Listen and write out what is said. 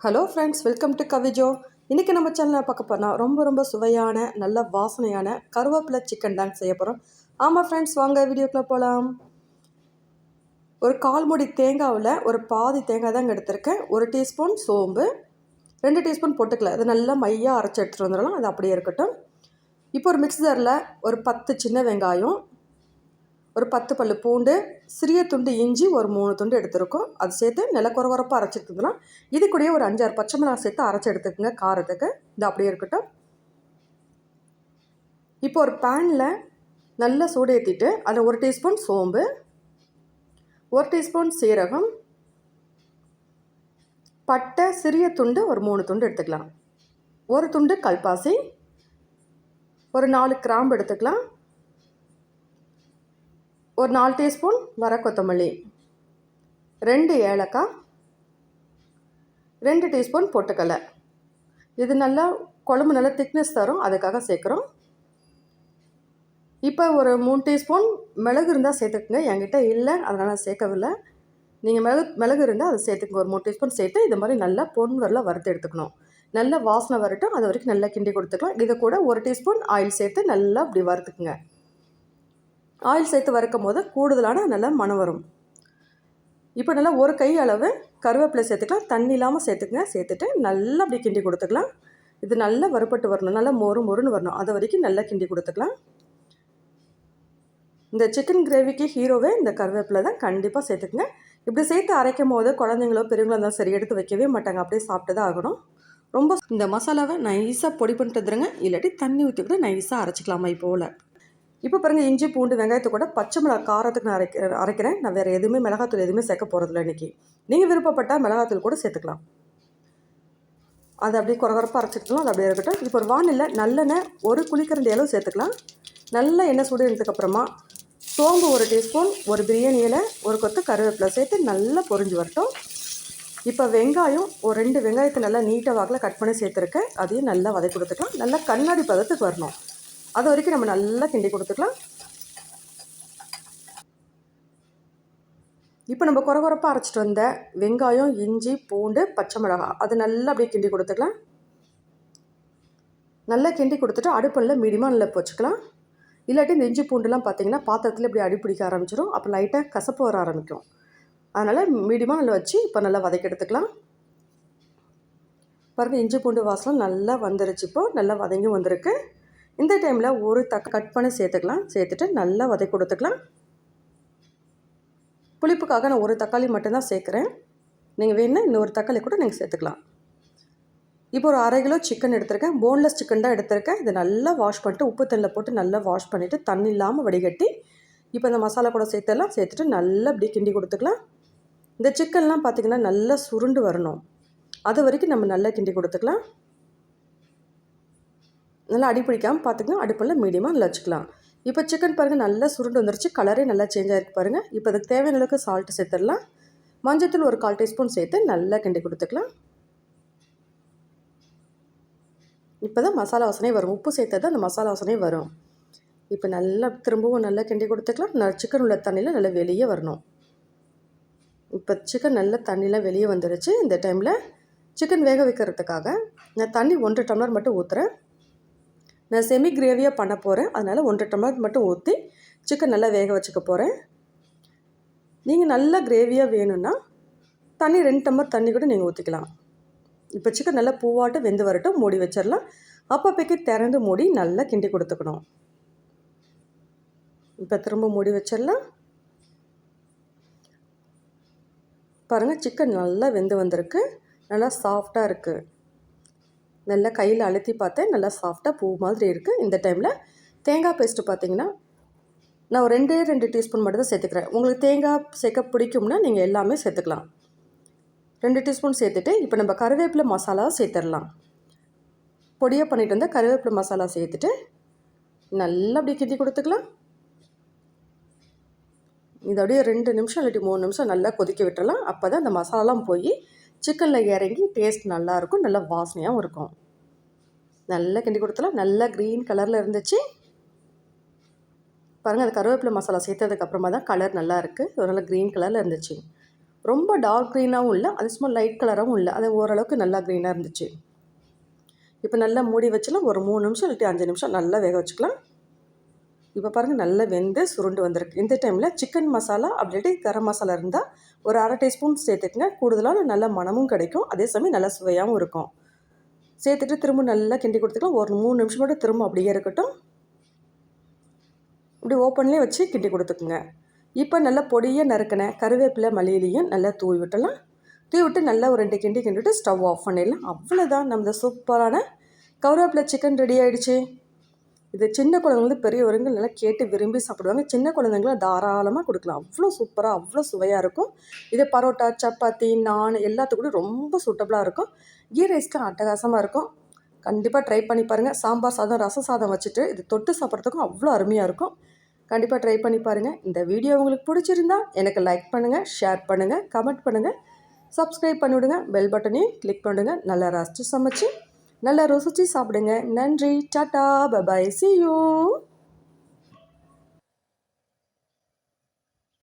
Hello friends welcome to Kavijo இன்றைக்கி நம்ம சேனலில் பார்க்க போனால் ரொம்ப ரொம்ப சுவையான நல்ல வாசனையான கருவேப்பிலை சிக்கன் தாங்க செய்ய போகிறோம் ஆமாம் ஃப்ரெண்ட்ஸ் வாங்க வீடியோக்குள்ளே போகலாம் ஒரு கால் மூடி தேங்காவில் ஒரு பாதி தேங்காய் தாங்க எடுத்திருக்கேன். ஒரு டீஸ்பூன் சோம்பு ரெண்டு டீஸ்பூன் போட்டுக்கல அது நல்லா மையாக அரைச்சி எடுத்துகிட்டு வந்துடலாம். அது அப்படியே இருக்கட்டும். இப்போ ஒரு மிக்சரில் ஒரு பத்து சின்ன வெங்காயம் ஒரு பத்து பல்லு பூண்டு சிறிய துண்டு இஞ்சி ஒரு மூணு துண்டு எடுத்துருக்கோம். அது சேர்த்து நில குறகுறப்பாக அரைச்சிட்டுலாம் இது கூடயே ஒரு அஞ்சாறு பச்சை மிளகாய் சேர்த்து அரைச்சி எடுத்துக்கோங்க காரத்துக்கு. இது அப்படியே இருக்கட்டும். இப்போ ஒரு பேனில் நல்லா சூடு ஏற்றிட்டு அதில் ஒரு டீஸ்பூன் சோம்பு ஒரு டீஸ்பூன் சீரகம் பட்டை சிறிய துண்டு ஒரு மூணு துண்டு எடுத்துக்கலாம். ஒரு துண்டு கல்பாசி ஒரு நாலு கிராம்பு எடுத்துக்கலாம். ஒரு நாலு டீஸ்பூன் வர கொத்தமல்லி ரெண்டு ஏலக்காய் ரெண்டு டீஸ்பூன் பொட்டுக்கடலை. இது நல்லா குழம்பு நல்லா திக்னஸ் தரும் அதுக்காக சேர்க்குறோம். இப்போ ஒரு மூணு டீஸ்பூன் மிளகு இருந்தால் சேர்த்துக்குங்க. என்கிட்ட இல்லை அதனால் சேர்க்கவில்லை. நீங்கள் மிளகு மிளகு இருந்தால் அதை சேர்த்துக்குங்க. ஒரு மூணு டீஸ்பூன் சேர்த்து இது மாதிரி நல்லா பொன் வரல வறுத்து எடுத்துக்கணும். நல்ல வாசனை வரட்டும் அது வரைக்கும் நல்லா கிண்டி கொடுத்துக்கலாம். இதை கூட ஒரு டீஸ்பூன் ஆயில் சேர்த்து நல்லா அப்படி வறுத்துக்குங்க. ஆயில் சேர்த்து வறுக்கும் போது கூடுதலான நல்லா மனம் வரும். இப்போ நல்லா ஒரு கை அளவு கருவேப்பிலை சேர்த்துக்கலாம். தண்ணி இல்லாமல் சேர்த்துக்கங்க. சேர்த்துட்டு நல்லா அப்படி கிண்டி கொடுத்துக்கலாம். இது நல்லா வறுப்பட்டு வரணும். நல்லா மொறு மொறுன்னு வரணும். அது வரைக்கும் நல்லா கிண்டி கொடுத்துக்கலாம். இந்த சிக்கன் கிரேவிக்கு ஹீரோவே இந்த கருவேப்பிலை தான். கண்டிப்பாக சேர்த்துக்குங்க. இப்படி சேர்த்து அரைக்கும் போது குழந்தைங்களோ பெரியவங்களோ இருந்தாலும் சரி எடுத்து வைக்கவே மாட்டாங்க. அப்படியே சாப்பிட்டு தான் ஆகணும். ரொம்ப இந்த மசாலாவை நைஸாக பொடி பண்ணிட்டு வந்துடுங்க இல்லாட்டி தண்ணி ஊற்றி கூட நைஸாக அரைச்சிக்கலாமா இப்போவில் இப்போ பாருங்கள் இஞ்சி பூண்டு வெங்காயத்தை கூட பச்சை மிளகா காரத்துக்கு நான் அரைக்க அரைக்கிறேன். நான் வேறு எதுவுமே மிளகாத்தூள் எதுவுமே சேர்க்க போகிறதில்ல இன்றைக்கி நீங்கள் விருப்பப்பட்டால் மிளகாத்தூள் கூட சேர்த்துக்கலாம். அதை அப்படியே குறகுறப்பாக அரைச்சிக்கலாம். அது அப்படியே இருக்கட்டும். இப்போ ஒரு வானிலை நல்லெண்ணெய் ஒரு குளிக்கரண்டி அளவு சேர்த்துக்கலாம். நல்ல எண்ணெய் சுடுறதுக்கப்புறமா எடுத்ததுக்கப்புறமா சோம்பு ஒரு டீஸ்பூன் ஒரு பிரியாணி இலை ஒரு கொத்து கருவேப்பிலை சேர்த்து நல்லா பொரிஞ்சு வரட்டும். இப்போ வெங்காயம் ஒரு ரெண்டு வெங்காயத்தை நல்லா நீட்டாக வாக்கில் கட் பண்ணி சேர்த்துருக்கேன். அதையும் நல்லா வதக்கி கொடுத்துக்கலாம். நல்லா கண்ணாடி பதத்துக்கு வரணும். அது வரைக்கும் நம்ம நல்லா கிண்டி கொடுத்துக்கலாம். இப்போ நம்ம குறகுறப்பாக அரைச்சிட்டு வந்த வெங்காயம் இஞ்சி பூண்டு பச்சை மிளகாய் அது நல்லா அப்படியே கிண்டி கொடுத்துக்கலாம். நல்லா கிண்டி கொடுத்துட்டு அடுப்பில் மீடியமாக நல்லா வச்சுக்கலாம் இல்லாட்டி இந்த இஞ்சி பூண்டுலாம் பார்த்தீங்கன்னா பாத்திரத்தில் இப்படி அடி பிடிக்க ஆரம்பிச்சிடும் அப்போ லைட்டாக கசப்பு வர ஆரம்பிக்கும். அதனால் மீடியமாக நல்லா வச்சு இப்போ நல்லா வதக்கி எடுத்துக்கலாம். பாருங்கள் இஞ்சி பூண்டு வாசம் நல்லா வந்துருச்சு இப்போது நல்லா வதங்கி வந்திருக்கு. இந்த டைமில் ஒரு தக்க கட் பண்ணி சேர்த்துக்கலாம். சேர்த்துட்டு நல்லா வதக்கி கொடுத்துக்கலாம். புளிப்புக்காக நான் ஒரு தக்காளி மட்டும்தான் சேர்க்குறேன். நீங்கள் வேணுன்னா இன்னொரு தக்காளி கூட நீங்கள் சேர்த்துக்கலாம். இப்போ ஒரு அரை கிலோ சிக்கன் எடுத்திருக்கேன். போன்லெஸ் சிக்கன் தான் எடுத்திருக்கேன். இதை நல்லா வாஷ் பண்ணிட்டு உப்பு தண்ணியில் போட்டு நல்லா வாஷ் பண்ணிவிட்டு தண்ணி இல்லாமல் வடிகட்டி இப்போ இந்த மசாலா கூட சேர்த்தெல்லாம் சேர்த்துட்டு நல்லா அப்படியே கிண்டி கொடுத்துக்கலாம். இந்த சிக்கன்லாம் பார்த்திங்கன்னா நல்லா சுருண்டு வரணும். அது வரைக்கும் நம்ம நல்லா கிண்டி கொடுத்துக்கலாம். நல்லா அடி பிடிக்காமல் பார்த்துக்கலாம் அடுப்பில் மீடியமாக நல்லா வச்சுக்கலாம். இப்போ சிக்கன் பாருங்கள் நல்லா சுருண்டு வந்துருச்சு. கலரே நல்லா சேஞ்ச் ஆகிருக்கு பாருங்கள் இப்போ அதுக்கு தேவையான அளவுக்கு சால்ட்டு சேர்த்துடலாம். மஞ்சத்தூள் ஒரு கால் டீஸ்பூன் சேர்த்து நல்லா கிண்டி கொடுத்துக்கலாம். இப்போ தான் மசாலா வாசனை வரும். உப்பு சேர்த்தா தான் அந்த மசாலா வாசனை வரும். இப்போ நல்லா திரும்பவும் நல்லா கிண்டி கொடுத்துக்கலாம். நான் சிக்கன் உள்ள தண்ணியில் நல்லா வெளியே வரணும். இப்போ சிக்கன் நல்லா தண்ணியெலாம் வெளியே வந்துருச்சு. இந்த டைமில் சிக்கன் வேக வைக்கிறதுக்காக நான் தண்ணி ஒன்றரை டம்ளர் மட்டும் ஊற்றுறேன் நான் செமி கிரேவியாக பண்ண போகிறேன் அதனால் ஒன்றரை டம்ளர் மட்டும் ஊற்றி சிக்கன் நல்லா வேக வச்சுக்க போகிறேன் நீங்கள் நல்லா கிரேவியாக வேணும்னா தண்ணி ரெண்டு டம்ளர் தண்ணி கூட நீங்கள் ஊற்றிக்கலாம் இப்போ சிக்கன் நல்லா பூவாட்டம் வெந்து வரட்டும் மூடி வச்சிடலாம். அப்பப்போக்கி திறந்து மூடி நல்லா கிண்டி கொடுத்துக்கணும். இப்போ திரும்ப மூடி வச்சிடலாம். பாருங்கள் சிக்கன் நல்லா வெந்து வந்திருக்கு. நல்லா சாஃப்டாக இருக்குது நல்லா கையில் அழுத்தி பார்த்தேன். நல்லா சாஃப்டாக பூ மாதிரி இருக்குது இந்த டைமில் தேங்காய் பேஸ்ட்டு பார்த்தீங்கன்னா நான் ஒரு ரெண்டே ரெண்டு டீஸ்பூன் மட்டும் தான் சேர்த்துக்கிறேன். உங்களுக்கு தேங்காய் சேர்க்க பிடிக்கும்னா நீங்கள் எல்லாமே சேர்த்துக்கலாம். ரெண்டு டீஸ்பூன் சேர்த்துட்டு இப்போ நம்ம கருவேப்பிலை மசாலா சேர்த்துடலாம். பொடியாக பண்ணிட்டு வந்தால் கருவேப்பிலை மசாலா சேர்த்துட்டு நல்லா அப்படியே கிண்டி கொடுத்துக்கலாம். இது அப்படியே ரெண்டு நிமிஷம் இல்லாட்டி மூணு நிமிஷம் நல்லா கொதிக்க விட்டுறலாம் அப்போ தான் அந்த மசாலாலாம் போய் சிக்கனில் இறங்கி டேஸ்ட் நல்லாயிருக்கும் நல்லா வாசனையாகவும் இருக்கும். நல்லா கிண்டி கொடுத்தலாம் நல்லா க்ரீன் கலரில் இருந்துச்சு. பாருங்கள் அது கருவேப்பிலை மசாலா சேர்த்ததுக்கப்புறமா தான் கலர் நல்லா இருக்குது ஒரு நல்ல க்ரீன் கலரில் இருந்துச்சு. ரொம்ப டார்க் க்ரீனாகவும் இல்லை அது சும்மா லைட் கலராகவும் இல்லை அது ஓரளவுக்கு நல்லா க்ரீனாக இருந்துச்சு. இப்போ நல்லா மூடி வச்சுலாம் ஒரு மூணு நிமிஷம் இல்லாட்டி அஞ்சு நிமிஷம் நல்லா வேக வச்சுக்கலாம். இப்போ பாருங்கள் நல்லா வெந்து சுருண்டு வந்திருக்கு. இந்த டைமில் சிக்கன் மசாலா அப்படி கரம் மசாலா இருந்தால் ஒரு அரை டீஸ்பூன் சேர்த்துக்குங்க. கூடுதலான நல்ல மணமும் கிடைக்கும். அதே சமயம் நல்லா சுவையாகவும் இருக்கும். சேர்த்துட்டு திரும்ப நல்லா கிண்டி கொடுத்துக்கலாம். ஒரு மூணு நிமிஷம் கூட திரும்ப அப்படியே இருக்கட்டும். இப்படி ஓப்பன்லேயே வச்சு கிண்டி கொடுத்துக்குங்க. இப்போ நல்லா பொடியை நறுக்கினேன் கருவேப்பிலை மல்லியிலையும் நல்லா தூவி விட்டலாம் தூவி விட்டு நல்லா ஒரு ரெண்டு கிண்டி கிண்டிட்டு ஸ்டவ் ஆஃப் பண்ணிடலாம். அவ்வளோதான் நம்ம சூப்பரான கருவேப்பிலை சிக்கன் ரெடி ஆகிடுச்சு இது சின்ன குழந்தைங்களுக்கு பெரியவருங்க நல்லா கேட்டு விரும்பி சாப்பிடுவாங்க. சின்ன குழந்தைங்களும் தாராளமாக கொடுக்கலாம். அவ்வளோ சூப்பராக அவ்வளோ சுவையாக இருக்கும். இது பரோட்டா சப்பாத்தி நான் எல்லாத்துக்கூட ரொம்ப சூட்டபுளாக இருக்கும். கீ ரைஸ்க்கு அட்டகாசமாக இருக்கும். கண்டிப்பாக ட்ரை பண்ணி பாருங்கள் சாம்பார் சாதம் ரசம் சாதம் வச்சுட்டு இது தொட்டு சாப்பிட்றதுக்கும் அவ்வளோ அருமையாக இருக்கும். கண்டிப்பாக ட்ரை பண்ணி பாருங்கள் இந்த வீடியோ உங்களுக்கு பிடிச்சிருந்தா எனக்கு லைக் பண்ணுங்கள் ஷேர் பண்ணுங்கள் கமெண்ட் பண்ணுங்கள் சப்ஸ்கிரைப் பண்ணிவிடுங்க. பெல் பட்டனையும் கிளிக் பண்ணுங்கள் நல்லா ரசித்து சமைச்சு நல்லா ருசிச்சு சாப்பிடுங்க. நன்றி. டாட்டா. பபாய். C you